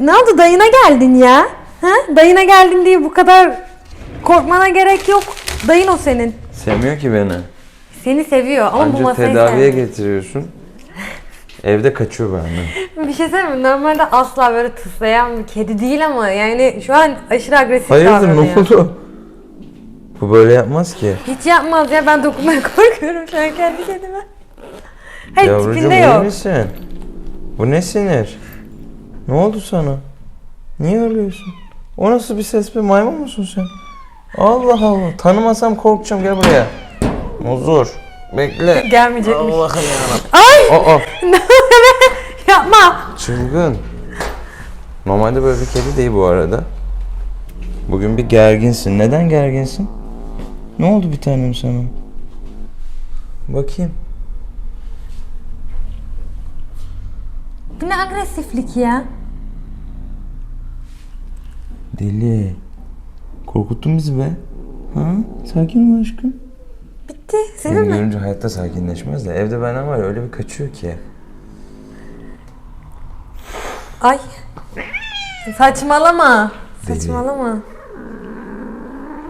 Ne oldu dayına geldin ya? Ha? Dayına geldin diye bu kadar korkmana gerek yok. Dayın o senin. Sevmiyor ki beni. Seni seviyor ama bu Anca masayı tedaviye sevmiyor. getiriyorsun. Evde kaçıyor benden. Bir şey söyleyeyim mi? Normalde asla böyle tıslayan bir kedi değil ama yani şu an aşırı agresif Hayırdır davranıyor. ne oldu? Bu böyle yapmaz ki. Hiç yapmaz ya ben dokunmaya korkuyorum şu an kendi kendime. Hayır Yavrucuğum tipinde iyi yok. misin? Bu ne sinir? Ne oldu sana? Niye ağlıyorsun? O nasıl bir ses be maymun musun sen? Allah Allah. Tanımasam korkacağım gel buraya. Muzur. Bekle. Gelmeyecekmiş. Allah'ım yarabbim. Ay! Aa, Yapma! çılgın. Normalde böyle bir kedi değil bu arada. Bugün bir gerginsin. Neden gerginsin? Ne oldu bir tanem sana? Bakayım. Bu ne agresiflik ya? Deli. Korkuttun bizi be. Ha? Sakin ol aşkım. Bitti. Seni Senin mi? görünce hayatta sakinleşmez de evde benden var ya öyle bir kaçıyor ki. Ay. Saçmalama. Deli. Saçmalama.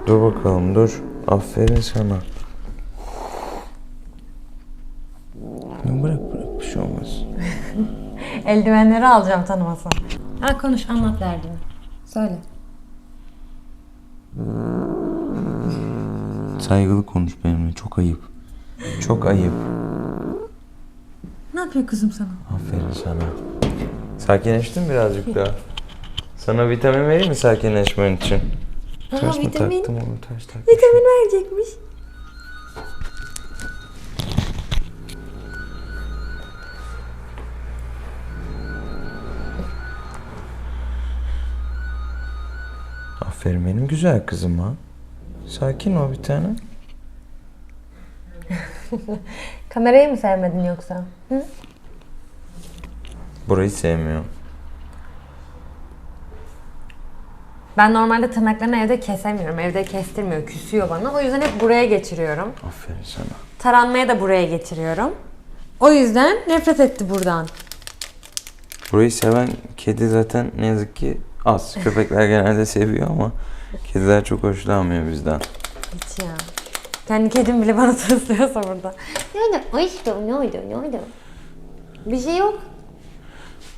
Dur bakalım dur. Aferin sana. Ya bırak bırak bir şey olmaz. Eldivenleri alacağım tanımasam. Ha konuş anlat derdini. Söyle. Saygılı konuş benimle çok ayıp. Çok ayıp. Ne yapıyor kızım sana? Aferin sana. Sakinleştin birazcık daha. Sana vitamin vereyim mi sakinleşmen için? Aha, Ters mi vitamin. taktım onu ters taktım. Vitamin verecekmiş. Aferin benim güzel kızıma. Sakin ol bir tane. Kamerayı mı sevmedin yoksa? Hı? Burayı sevmiyor. Ben normalde tırnaklarını evde kesemiyorum. Evde kestirmiyor, küsüyor bana. O yüzden hep buraya geçiriyorum. Aferin sana. Taranmaya da buraya geçiriyorum. O yüzden nefret etti buradan. Burayı seven kedi zaten ne yazık ki az. Köpekler genelde seviyor ama kediler çok hoşlanmıyor bizden. Hiç ya. Kendi kedim bile bana tıslıyorsa burada. Ne oldu? Aşkım ne oldu? Ne oldu? Bir şey yok.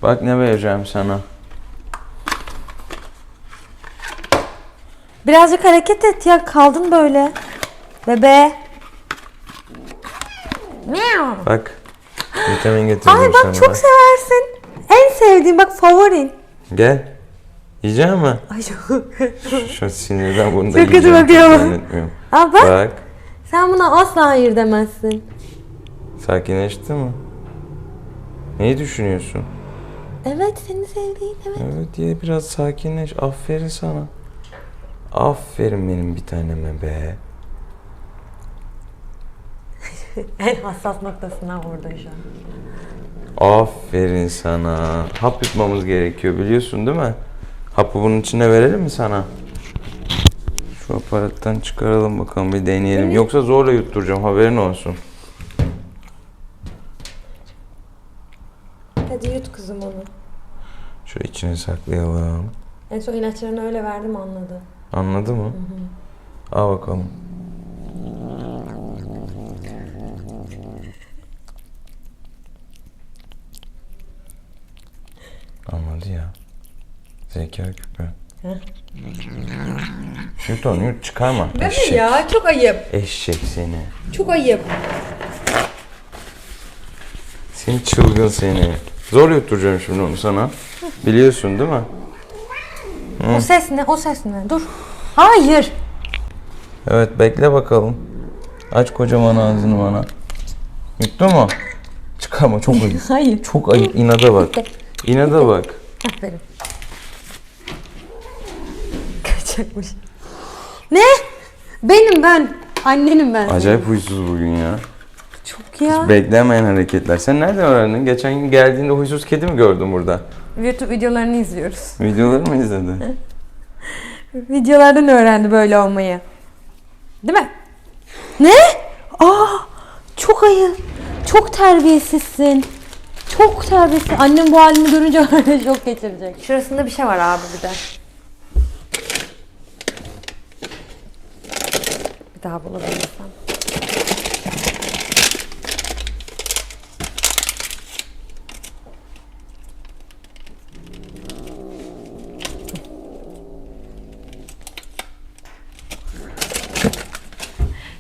Bak ne vereceğim sana. Birazcık hareket et ya. Kaldın böyle. Bebe. Miau. Bak. Vitamin getirdim Ay sana. bak çok seversin. En sevdiğim bak favorin. Gel. Yiyecek mi? Ay çok. Şu sinirden bunu da Çok kötü yiyeceğim, bakıyor ama. zannetmiyorum. Aa bak. Bak. Sen buna asla hayır demezsin. Sakinleşti mi? Neyi düşünüyorsun? Evet seni sevdiğin evet. Evet diye biraz sakinleş. Aferin sana. Aferin benim bir taneme be. En hassas noktasından vurdun şu an. Aferin sana. Hap yutmamız gerekiyor biliyorsun değil mi? Hapı bunun içine verelim mi sana? Şu aparattan çıkaralım bakalım bir deneyelim. Yoksa zorla yutturacağım haberin olsun. Hadi yut kızım onu. Şu içine saklayalım. En son ilaçlarını öyle verdim anladı. Anladı mı? Al bakalım. Anladı ya. Zeka küpü. Yut onu yut çıkarma. Eşek. ya çok ayıp. Eşek seni. Çok ayıp. Seni çılgın seni. Zor yutturacağım şimdi onu sana. Biliyorsun değil mi? O ses ne? O ses ne? Dur. Hayır. Evet bekle bakalım. Aç kocaman ağzını bana. Yuttu mu? Çıkarma çok ayıp. Hayır. Çok ayıp. İnada bak. İnada bak. Aferin. Kaçacakmış. Ne? Benim ben. Annenim ben. Acayip huysuz bugün ya. Çok ya. Beklemeyen hareketler. Sen nereden öğrendin? Geçen gün geldiğinde huysuz kedi mi gördün burada? YouTube videolarını izliyoruz. Videoları mı izledin? Videolardan öğrendi böyle olmayı. Değil mi? Ne? Aa, çok ayıp. Çok terbiyesizsin. çok terbiyesiz. Annem bu halimi görünce öyle şok geçirecek. Şurasında bir şey var abi bir de. Daha bulabilirsem.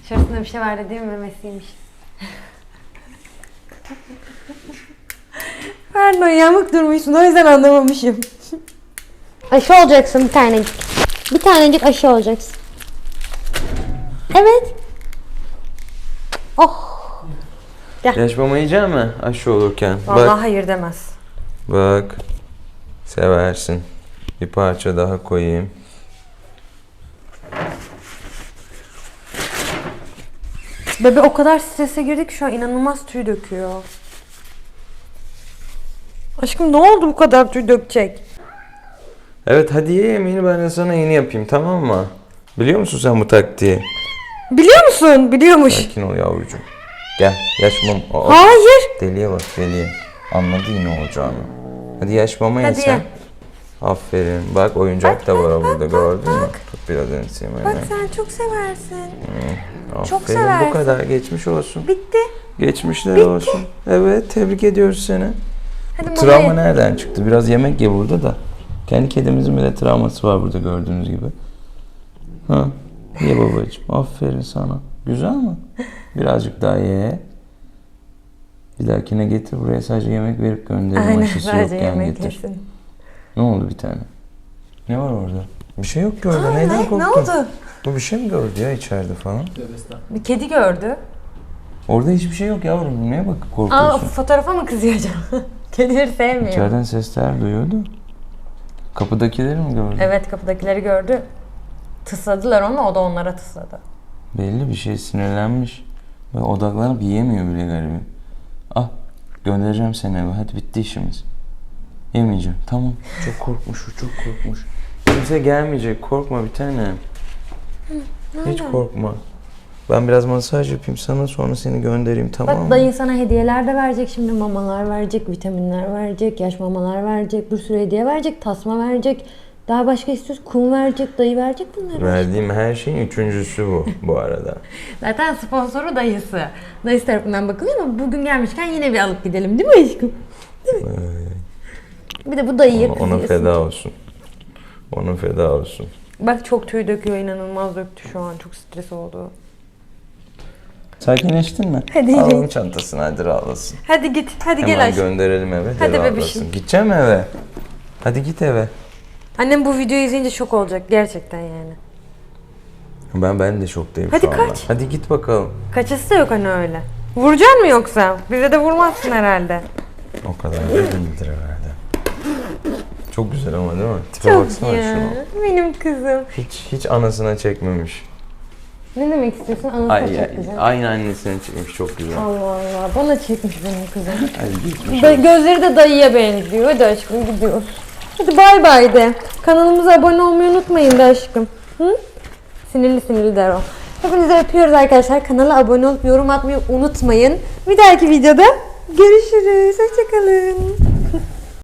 Şurasında bir şey var dediğim memesiymiş. Pardon yamuk durmuşsun o yüzden anlamamışım. Aşı olacaksın bir tanecik. Bir tanecik aşı olacaksın. Evet. Oh. Yaş mama yiyecek mi aşı olurken? Vallahi hayır demez. Bak. Seversin. Bir parça daha koyayım. Bebe o kadar strese girdi ki şu an inanılmaz tüy döküyor. Aşkım ne oldu bu kadar tüy dökecek? Evet hadi ye yemeğini ben de sana yeni yapayım tamam mı? Biliyor musun sen bu taktiği? Biliyor musun? Biliyormuş. Sakin ol yavrucuğum. Gel yaş mama. Aa, Hayır. Deliye bak deliye. Anladı yine olacağını. Hadi yaş mama ye Hadi sen. ye. Aferin. Bak oyuncak da var burada gördün mü? Tut biraz ensemi. Bak sen çok seversin. Aferin. çok seversin. Bu kadar geçmiş olsun. Bitti. Geçmişler olsun. Evet tebrik ediyoruz seni. Hadi Travma mama ye. nereden çıktı? Biraz yemek ye burada da. Kendi kedimizin bile travması var burada gördüğünüz gibi. Ha, ye babacığım. Aferin sana. Güzel mi? Birazcık daha ye. Bir dahakine getir buraya sadece yemek verip gönderelim. Aynen Aşısı sadece yokken yemek getir. yesin. Ne oldu bir tane? Ne var orada? Bir şey yok ki orada. Neyden korktun? Ne oldu? Bu bir şey mi gördü ya içeride falan? Bir kedi gördü. Orada hiçbir şey yok yavrum. Neye bakıp Aa korkuyorsun? fotoğrafa mı kızıyor acaba? Kedileri sevmiyor. İçeriden sesler duyuyordu. Kapıdakileri mi gördün? Evet kapıdakileri gördü. Tısladılar onu o da onlara tısladı. Belli bir şey sinirlenmiş. Ve odaklanıp yiyemiyor bile garibim. Ah göndereceğim seni eve. Hadi bitti işimiz. Yemeyeceğim. Tamam. Çok korkmuş. o, Çok korkmuş. Kimse gelmeyecek. Korkma bir tane. Hiç korkma. Ben biraz masaj yapayım sana sonra seni göndereyim tamam Bak mı? dayın sana hediyeler de verecek şimdi mamalar verecek, vitaminler verecek, yaş mamalar verecek, bir sürü hediye verecek, tasma verecek. Daha başka istiyorsun kum verecek, dayı verecek bunları. Verdiğim her şeyin üçüncüsü bu bu arada. Zaten sponsoru dayısı. Dayısı tarafından bakılıyor ama bugün gelmişken yine bir alıp gidelim değil mi aşkım? Değil mi? Bir de bu dayıya Ona, ona feda olsun. Ona feda olsun. Bak çok tüy döküyor inanılmaz döktü şu an çok stres oldu. Sakinleştin mi? Hadi Alalım yürü. çantasını hadi rahatlasın. Hadi git hadi Hemen gel aşkım. gönderelim eve. Hadi de bebişim. rahatlasın. Gideceğim mi eve? Hadi git eve. Annem bu videoyu izleyince şok olacak gerçekten yani. Ben ben de şoktayım Hadi şu anda. kaç. Hadi git bakalım. Kaçası da yok hani öyle. Vuracaksın mı yoksa? Bize de vurmazsın herhalde. O kadar da değildir herhalde. Çok güzel ama değil mi? Tipe baksana ya. şuna. Benim kızım. Hiç hiç anasına çekmemiş. Ne demek istiyorsun? Anasını Ay, çok ay, güzel. aynı annesine çekmiş çok güzel. Allah Allah. Bana çekmiş benim kızım. Hadi gitmiş. Da- gözleri de dayıya benziyor. Hadi aşkım gidiyoruz. Hadi bay bay de. Kanalımıza abone olmayı unutmayın da aşkım. Hı? Sinirli sinirli der o. Hepinizi öpüyoruz arkadaşlar. Kanala abone olup yorum atmayı unutmayın. Bir dahaki videoda görüşürüz. Hoşçakalın.